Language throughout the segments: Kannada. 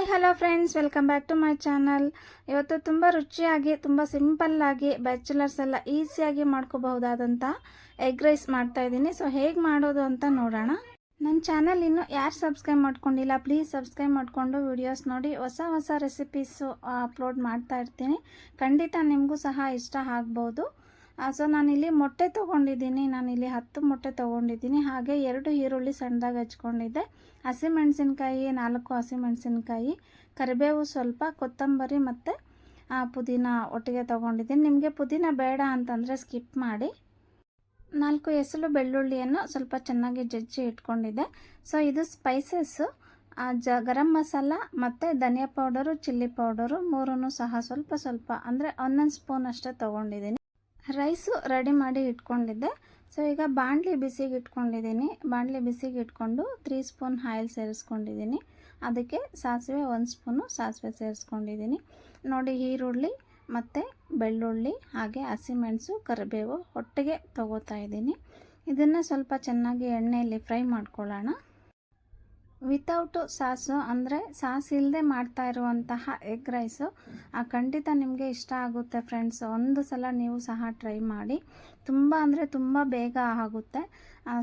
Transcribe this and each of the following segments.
Hi hello friends welcome back to my channel ಇವತ್ತು ತುಂಬ ರುಚಿಯಾಗಿ, ತುಂಬ ಸಿಂಪಲ್ಲಾಗಿ ಬ್ಯಾಚುಲರ್ಸ್ ಎಲ್ಲ ಈಸಿಯಾಗಿ ಮಾಡ್ಕೋಬಹುದಾದಂಥ ಎಗ್ ರೈಸ್ ಮಾಡ್ತಾ ಇದ್ದೀನಿ. ಸೊ ಹೇಗೆ ಮಾಡೋದು ಅಂತ ನೋಡೋಣ. ನನ್ನ ಚಾನಲ್ ಇನ್ನು ಯಾರು ಸಬ್ಸ್ಕ್ರೈಬ್ ಮಾಡ್ಕೊಂಡಿಲ್ಲ ಪ್ಲೀಸ್ ಸಬ್ಸ್ಕ್ರೈಬ್ ಮಾಡಿಕೊಂಡು ವಿಡಿಯೋಸ್ ನೋಡಿ. ಹೊಸ ಹೊಸ ರೆಸಿಪೀಸು ಅಪ್ಲೋಡ್ ಮಾಡ್ತಾ ಇರ್ತೀನಿ. ಖಂಡಿತ ನಿಮಗೂ ಸಹ ಇಷ್ಟ ಆಗ್ಬೋದು. ಸೊ ನಾನಿಲ್ಲಿ ಮೊಟ್ಟೆ ತೊಗೊಂಡಿದ್ದೀನಿ. ನಾನಿಲ್ಲಿ ಹತ್ತು ಮೊಟ್ಟೆ ತೊಗೊಂಡಿದ್ದೀನಿ. ಹಾಗೆ ಎರಡು ಈರುಳ್ಳಿ ಸಣ್ಣದಾಗಿ ಹಚ್ಕೊಂಡಿದ್ದೆ. ಹಸಿಮೆಣಸಿನ್ಕಾಯಿ ನಾಲ್ಕು ಹಸಿಮೆಣಸಿನ್ಕಾಯಿ ಕರಿಬೇವು ಸ್ವಲ್ಪ, ಕೊತ್ತಂಬರಿ ಮತ್ತು ಪುದೀನ ಒಟ್ಟಿಗೆ ತೊಗೊಂಡಿದ್ದೀನಿ. ನಿಮಗೆ ಪುದೀನ ಬೇಡ ಅಂತಂದರೆ ಸ್ಕಿಪ್ ಮಾಡಿ. ನಾಲ್ಕು ಎಸಳು ಬೆಳ್ಳುಳ್ಳಿಯನ್ನು ಸ್ವಲ್ಪ ಚೆನ್ನಾಗಿ ಜಜ್ಜಿ ಇಟ್ಕೊಂಡಿದ್ದೆ. ಸೊ ಇದು ಸ್ಪೈಸಸ್ಸು ಜ, ಗರಂ ಮಸಾಲ ಮತ್ತು ಧನಿಯಾ ಪೌಡರು, ಚಿಲ್ಲಿ ಪೌಡರು ಮೂರನ್ನು ಸಹ ಸ್ವಲ್ಪ ಸ್ವಲ್ಪ ಅಂದರೆ ಒಂದೊಂದು ಸ್ಪೂನ್ ಅಷ್ಟೇ ತೊಗೊಂಡಿದ್ದೀನಿ. ರೈಸು ರೆಡಿ ಮಾಡಿ ಇಟ್ಕೊಂಡಿದ್ದೆ. ಸೊ ಈಗ ಬಾಣಲಿ ಬಿಸಿಗೆ ಇಟ್ಕೊಂಡಿದ್ದೀನಿ. ಬಾಣಲಿ ಬಿಸಿಗೆ ಇಟ್ಕೊಂಡು ತ್ರೀ ಸ್ಪೂನ್ ಆಯಿಲ್ ಸೇರಿಸ್ಕೊಂಡಿದ್ದೀನಿ. ಅದಕ್ಕೆ ಸಾಸಿವೆ ಒಂದು ಸ್ಪೂನು ಸಾಸಿವೆ ಸೇರಿಸ್ಕೊಂಡಿದ್ದೀನಿ. ನೋಡಿ, ಈರುಳ್ಳಿ ಮತ್ತು ಬೆಳ್ಳುಳ್ಳಿ ಹಾಗೆ ಹಸಿಮೆಣಸು ಕರಿಬೇವು ಒಟ್ಟಿಗೆ ತೊಗೋತಾ ಇದ್ದೀನಿ. ಇದನ್ನು ಸ್ವಲ್ಪ ಚೆನ್ನಾಗಿ ಎಣ್ಣೆಯಲ್ಲಿ ಫ್ರೈ ಮಾಡ್ಕೊಳ್ಳೋಣ. ವಿತೌಟು ಸಾಸು ಅಂದರೆ ಸಾಸ್ ಇಲ್ಲದೆ ಮಾಡ್ತಾ ಇರುವಂತಹ ಎಗ್ ರೈಸು ಖಂಡಿತ ನಿಮಗೆ ಇಷ್ಟ ಆಗುತ್ತೆ ಫ್ರೆಂಡ್ಸ್ ಒಂದು ಸಲ ನೀವು ಸಹ ಟ್ರೈ ಮಾಡಿ. ತುಂಬ ಅಂದರೆ ತುಂಬ ಬೇಗ ಆಗುತ್ತೆ.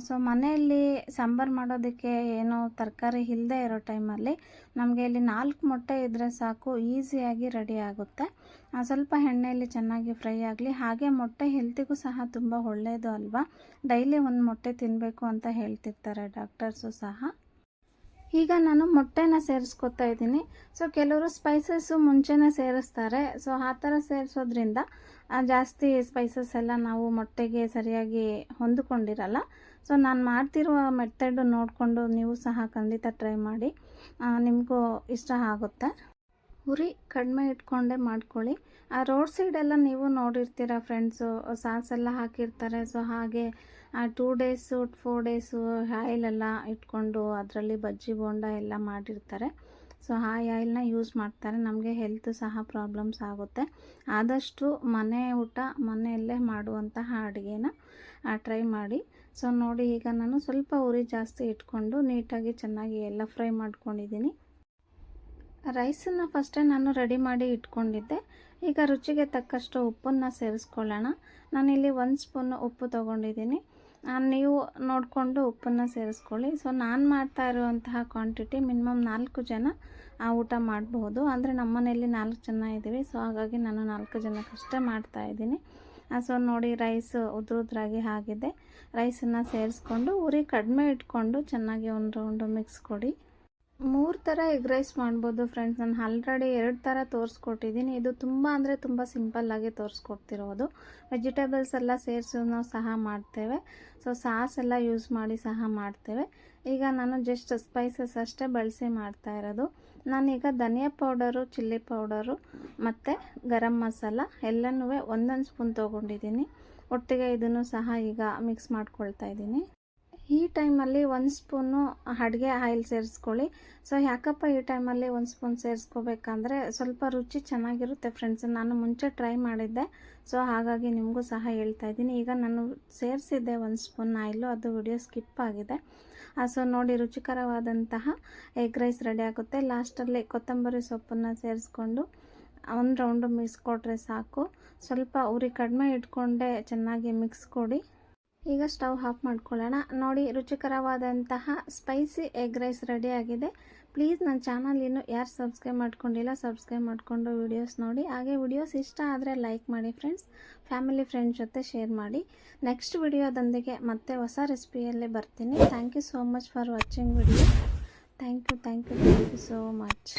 ಸೊ ಮನೆಯಲ್ಲಿ ಸಾಂಬಾರು ಮಾಡೋದಕ್ಕೆ ಏನೋ ತರಕಾರಿ ಇಲ್ಲದೆ ಇರೋ ಟೈಮಲ್ಲಿ ನಮಗೆ ಇಲ್ಲಿ ನಾಲ್ಕು ಮೊಟ್ಟೆ ಇದ್ದರೆ ಸಾಕು ಈಸಿಯಾಗಿ ರೆಡಿ ಆಗುತ್ತೆ. ಸ್ವಲ್ಪ ಎಣ್ಣೆಯಲ್ಲಿ ಚೆನ್ನಾಗಿ ಫ್ರೈ ಆಗಲಿ. ಹಾಗೆ ಮೊಟ್ಟೆ ಹೆಲ್ತಿಗೂ ಸಹ ತುಂಬ ಒಳ್ಳೆಯದು ಅಲ್ವಾ? ಡೈಲಿ ಒಂದು ಮೊಟ್ಟೆ ತಿನ್ನಬೇಕು ಅಂತ ಹೇಳ್ತಿರ್ತಾರೆ ಡಾಕ್ಟರ್ಸು ಸಹ. ಈಗ ನಾನು ಮೊಟ್ಟೆನ ಸೇರಿಸ್ಕೊತಾ ಇದ್ದೀನಿ. ಸೊ ಕೆಲವರು ಸ್ಪೈಸಸ್ಸು ಮುಂಚೆನೇ ಸೇರಿಸ್ತಾರೆ. ಸೊ ಆ ಥರ ಸೇರಿಸೋದ್ರಿಂದ ಜಾಸ್ತಿ ಸ್ಪೈಸಸ್ ಎಲ್ಲ ನಾವು ಮೊಟ್ಟೆಗೆ ಸರಿಯಾಗಿ ಹೊಂದಿಕೊಂಡಿರಲ್ಲ. ಸೊ ನಾನು ಮಾಡ್ತಿರುವ ಮೆಥಡ್ ನೋಡಿಕೊಂಡು ನೀವು ಸಹ ಖಂಡಿತ ಟ್ರೈ ಮಾಡಿ. ನಿಮಗೂ ಇಷ್ಟ ಆಗುತ್ತೆ. ಉರಿ ಕಡಿಮೆ ಇಟ್ಕೊಂಡೇ ಮಾಡ್ಕೊಳ್ಳಿ. ಆ ರೋಡ್ ಸೈಡೆಲ್ಲ ನೀವು ನೋಡಿರ್ತೀರ ಫ್ರೆಂಡ್ಸು ಸಾಸ್ ಎಲ್ಲ ಹಾಕಿರ್ತಾರೆ. ಸೊ ಹಾಗೆ, ಆ ಟೂ ಡೇಸು ಫೋರ್ ಡೇಸು ಆಯಿಲೆಲ್ಲ ಇಟ್ಕೊಂಡು ಅದರಲ್ಲಿ ಬಜ್ಜಿ, ಬೋಂಡ ಎಲ್ಲ ಮಾಡಿರ್ತಾರೆ. ಸೊ ಆ ಆಯಿಲ್ನ ಯೂಸ್ ಮಾಡ್ತಾರೆ. ನಮಗೆ ಹೆಲ್ತ್ ಸಹ ಪ್ರಾಬ್ಲಮ್ಸ್ ಆಗುತ್ತೆ. ಆದಷ್ಟು ಮನೆ ಊಟ, ಮನೆಯಲ್ಲೇ ಮಾಡುವಂತಹ ಅಡುಗೆನ ಟ್ರೈ ಮಾಡಿ. ಸೊ ನೋಡಿ, ಈಗ ನಾನು ಸ್ವಲ್ಪ ಉರಿ ಜಾಸ್ತಿ ಇಟ್ಕೊಂಡು ನೀಟಾಗಿ ಚೆನ್ನಾಗಿ ಎಲ್ಲ ಫ್ರೈ ಮಾಡ್ಕೊಂಡಿದ್ದೀನಿ. ರೈಸನ್ನು ಫಸ್ಟೇ ನಾನು ರೆಡಿ ಮಾಡಿ ಇಟ್ಕೊಂಡಿದ್ದೆ. ಈಗ ರುಚಿಗೆ ತಕ್ಕಷ್ಟು ಉಪ್ಪನ್ನು ಸೇರಿಸ್ಕೊಳ್ಳೋಣ. ನಾನಿಲ್ಲಿ ಒಂದು ಸ್ಪೂನ್ ಉಪ್ಪು ತೊಗೊಂಡಿದ್ದೀನಿ. ನೀವು ನೋಡಿಕೊಂಡು ಉಪ್ಪನ್ನು ಸೇರಿಸ್ಕೊಳ್ಳಿ. ಸೊ ನಾನು ಮಾಡ್ತಾ ಇರುವಂತಹ ಕ್ವಾಂಟಿಟಿ ಮಿನಿಮಮ್ ನಾಲ್ಕು ಜನ, ಆ, ಊಟ ಮಾಡಬಹುದು ಅಂದರೆ ನಮ್ಮ ಮನೆಯಲ್ಲಿ ನಾಲ್ಕು ಜನ ಇದ್ದೀವಿ. ಸೊ ಹಾಗಾಗಿ ನಾನು ನಾಲ್ಕು ಜನಕ್ಕಷ್ಟೇ ಮಾಡ್ತಾಯಿದ್ದೀನಿ ಸೊ ನೋಡಿ ರೈಸ್ ಉದ್ರುದ್ರಾಗಿ ಆಗಿದೆ. ರೈಸನ್ನು ಸೇರಿಸ್ಕೊಂಡು, ಉರಿ ಕಡಿಮೆ ಇಟ್ಕೊಂಡು ಚೆನ್ನಾಗಿ ಒಂದು ರೌಂಡು ಮಿಕ್ಸ್ ಕೊಡಿ. ಮೂರು ಥರ ಎಗ್ ರೈಸ್ ಮಾಡ್ಬೋದು ಫ್ರೆಂಡ್ಸ್ ನಾನು ಆಲ್ರೆಡಿ ಎರಡು ಥರ ತೋರಿಸ್ಕೊಟ್ಟಿದ್ದೀನಿ ಇದು ತುಂಬ ಅಂದರೆ ತುಂಬ ಸಿಂಪಲ್ಲಾಗಿ ತೋರಿಸ್ಕೊಡ್ತಿರೋದು. ವೆಜಿಟೇಬಲ್ಸ್ ಎಲ್ಲ ಸೇರಿಸು ಸಹ ಮಾಡ್ತೇವೆ. ಸೊ ಸಾಸ್ ಎಲ್ಲ ಯೂಸ್ ಮಾಡಿ ಸಹ ಮಾಡ್ತೇವೆ. ಈಗ ನಾನು ಜಸ್ಟ್ ಸ್ಪೈಸಸ್ ಅಷ್ಟೇ ಬಳಸಿ ಮಾಡ್ತಾ ಇರೋದು. ನಾನೀಗ ಧನಿಯಾ ಪೌಡರು ಚಿಲ್ಲಿ ಪೌಡರು ಮತ್ತು ಗರಂ ಮಸಾಲ ಎಲ್ಲನೂ ಒಂದೊಂದು ಸ್ಪೂನ್ ತೊಗೊಂಡಿದ್ದೀನಿ ಒಟ್ಟಿಗೆ ಇದನ್ನು ಸಹ ಈಗ ಮಿಕ್ಸ್ ಮಾಡ್ಕೊಳ್ತಾ ಇದ್ದೀನಿ. ಈ ಟೈಮಲ್ಲಿ ಒಂದು ಸ್ಪೂನು ಅಡುಗೆ ಆಯಿಲ್ ಸೇರಿಸ್ಕೊಳ್ಳಿ. ಸೊ, ಯಾಕಪ್ಪ ಈ ಟೈಮಲ್ಲಿ ಒಂದು ಸ್ಪೂನ್ ಸೇರಿಸ್ಕೋಬೇಕಂದ್ರೆ ಸ್ವಲ್ಪ ರುಚಿ ಚೆನ್ನಾಗಿರುತ್ತೆ ಫ್ರೆಂಡ್ಸ್. ನಾನು ಮುಂಚೆ ಟ್ರೈ ಮಾಡಿದ್ದೆ. ಸೊ, ಹಾಗಾಗಿ ನಿಮಗೂ ಸಹ ಹೇಳ್ತಾ ಇದ್ದೀನಿ. ಈಗ ನಾನು ಸೇರಿಸಿದ್ದೆ ಒಂದು ಸ್ಪೂನ್ ಆಯಿಲು. ಅದು ವಿಡಿಯೋ ಸ್ಕಿಪ್ ಆಗಿದೆ. ಸೊ, ನೋಡಿ, ರುಚಿಕರವಾದಂತಹ ಎಗ್ ರೈಸ್ ರೆಡಿ ಆಗುತ್ತೆ. ಲಾಸ್ಟಲ್ಲಿ ಕೊತ್ತಂಬರಿ ಸೊಪ್ಪನ್ನು ಸೇರಿಸ್ಕೊಂಡು ಒಂದು ರೌಂಡು ಮಿಕ್ಸ್ ಕೊಟ್ಟರೆ ಸಾಕು. ಸ್ವಲ್ಪ ಉರಿ ಕಡಿಮೆ ಇಟ್ಕೊಂಡೆ ಚೆನ್ನಾಗಿ ಮಿಕ್ಸ್ ಕೊಡಿ. ಈಗ ಸ್ಟವ್ ಆಫ್ ಮಾಡ್ಕೊಳ್ಳೋಣ. ನೋಡಿ, ರುಚಿಕರವಾದಂತಹ ಸ್ಪೈಸಿ ಎಗ್ ರೈಸ್ ರೆಡಿ ಆಗಿದೆ. ಪ್ಲೀಸ್ ನನ್ನ ಚಾನಲ್ ಇನ್ನು ಯಾರು ಸಬ್ಸ್ಕ್ರೈಬ್ ಮಾಡ್ಕೊಂಡಿಲ್ಲ ಸಬ್ಸ್ಕ್ರೈಬ್ ಮಾಡಿಕೊಂಡು ವಿಡಿಯೋಸ್ ನೋಡಿ. ಹಾಗೆ ವಿಡಿಯೋಸ್ ಇಷ್ಟ ಆದರೆ ಲೈಕ್ ಮಾಡಿ ಫ್ರೆಂಡ್ಸ್ ಫ್ಯಾಮಿಲಿ ಫ್ರೆಂಡ್ಸ್ ಜೊತೆ ಶೇರ್ ಮಾಡಿ. ನೆಕ್ಸ್ಟ್ ವಿಡಿಯೋದೊಂದಿಗೆ ಮತ್ತೆ ಹೊಸ ರೆಸಿಪಿಯಲ್ಲೇ ಬರ್ತೀನಿ. Thank you so much for watching video thank you thank you thank you so much